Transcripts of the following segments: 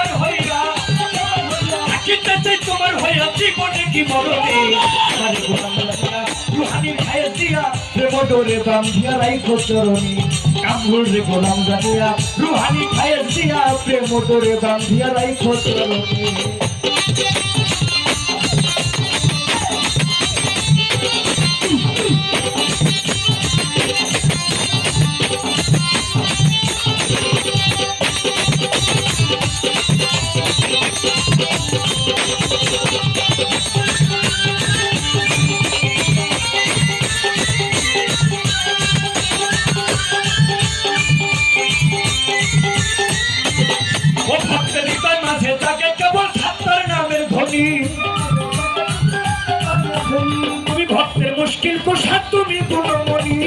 তোমার হইয়া থাকিতে চাই তোমার হইয়া জীবনে কি মরণে? আমার গোলাম লাগিয়া, রুহানি খায় দিয়া প্রেম ডোরে বান্ধিয়া রাইখো চরণে। কামরুল রে গোলাম লাগিয়া, রুহানি খায় দিয়া প্রেম বান্ধিয়া রাইখো চরণে। তুমি ভক্তের মুশকিল কোষার তুমি গুণমণি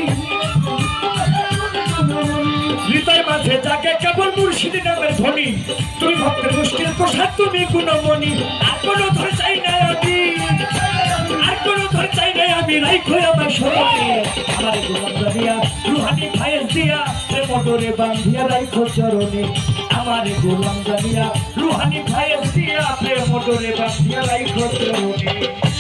হৃদয় মাঝে যাকে কেবল মুর্শিদি নামের ধ্বনি। তুমি ভক্তের মুশকিল কোষার তুমি গুণমণি। আর কোনো ধর চাই না আমি। আর কোনো ধর চাই না আমি রাইখো আমার স্মরণে আমার গোলাম দিয়া রুহানি ভাইয়ের দিয়া, প্রেম ডোরে বান্ধিয়া রাইখো চরণে। আমার গোলাম রুহানি ভাইয়ের দিয়া প্রেম বাঁচিয়া রাইখো চরণে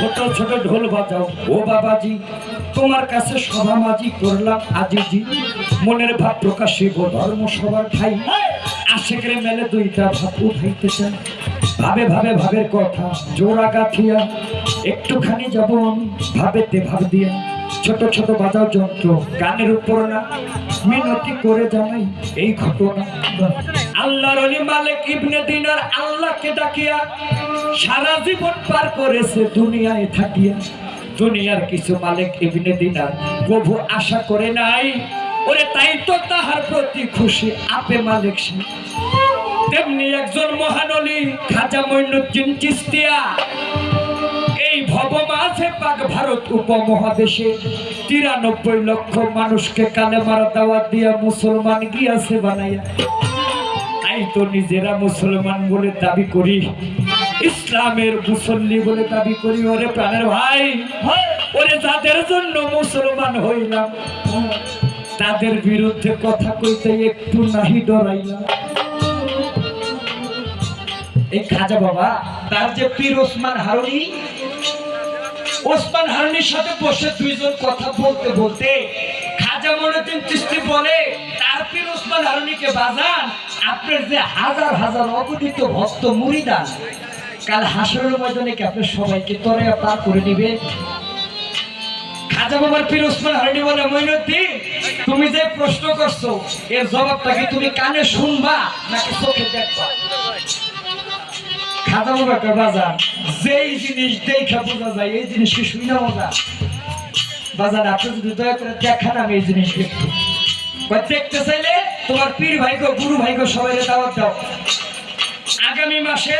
ছোট ছোট ঢোল বাজাও। ও বাবাজি, তোমার কাছে সভা মাঝি করলাম আজিজি। মনের ভাব প্রকাশিব ধর্ম সবার ঠাই আশেকের মেলে দুইটা ভাব উঠাইতে চাই। ভাবে ভাবে ভাবের কথা জোড়া গাথিয়া একটুখানি যাব আমি, ভাবেতে ভাব দিয়া। ছোট ছোট বাজাও যন্ত্র, গানের উপর না। মিনতি করে জানাই এই ঘটনা। আল্লাহর অলি মালিক ইবনে দিনার আল্লাহকে ডাকিয়া সারা জীবন পার করেছে, দুনিয়ায় থাকিয়া। দুনিয়ার কিছু মালিক ইবনে দিনার, প্রভু আশা করে নাই, ওরে তাই তো তাহার প্রতি খুশি, আপে মালিক সে। তেমনি একজন মহানলী খাজা মঈনুদ্দিন চিস্তিয়া, এই ভব মাঝে পাক ভারত উপমহাদেশে তিরানব্বই লক্ষ মানুষকে কালে মারা দাওয়াত দিয়া মুসলমান গিয়াছে বানাইয়া। তাই তো নিজেরা মুসলমান বলে দাবি করি, ইসলামের মুসল্লি বলে দাবি করি, ওরে প্রাণের ভাই ওরে যাদের জন্য মুসলমান হইলাম, তাদের বিরুদ্ধে কথা কইতে একটু নাহি ডরাইলাম। এই খাজা বাবা, তার যে পীর ওসমান হারুনি, ওসমান হারুনির সাথে বসে দুইজন কথা বলতে বলতে মনুদ্দিন বলে হারুনিকে বাজান, আপনার যে হাজার হাজার ভক্ত কাল হাসরের ময়দানে কি আপনার সবাইকে তরে পার করে দিবে খাজা বাবার পীর বলে তুমি যে প্রশ্ন করছ, এর জবাবটা কি তুমি কানে শুনবা নাকি চোখে দেখবা? খাজা বাবাকে বাজার যেই জিনিস দেখা বোঝা যায়, এই জিনিস কি শুনে মজা। বাজার আপনি যদি দয়া করে দেখান আমি এই জিনিস দেখব বা দেখতে চাইলে তোমার পীর ভাইকে গুরু ভাইকে সবাই দাওয়াত দাও। আগামী মাসে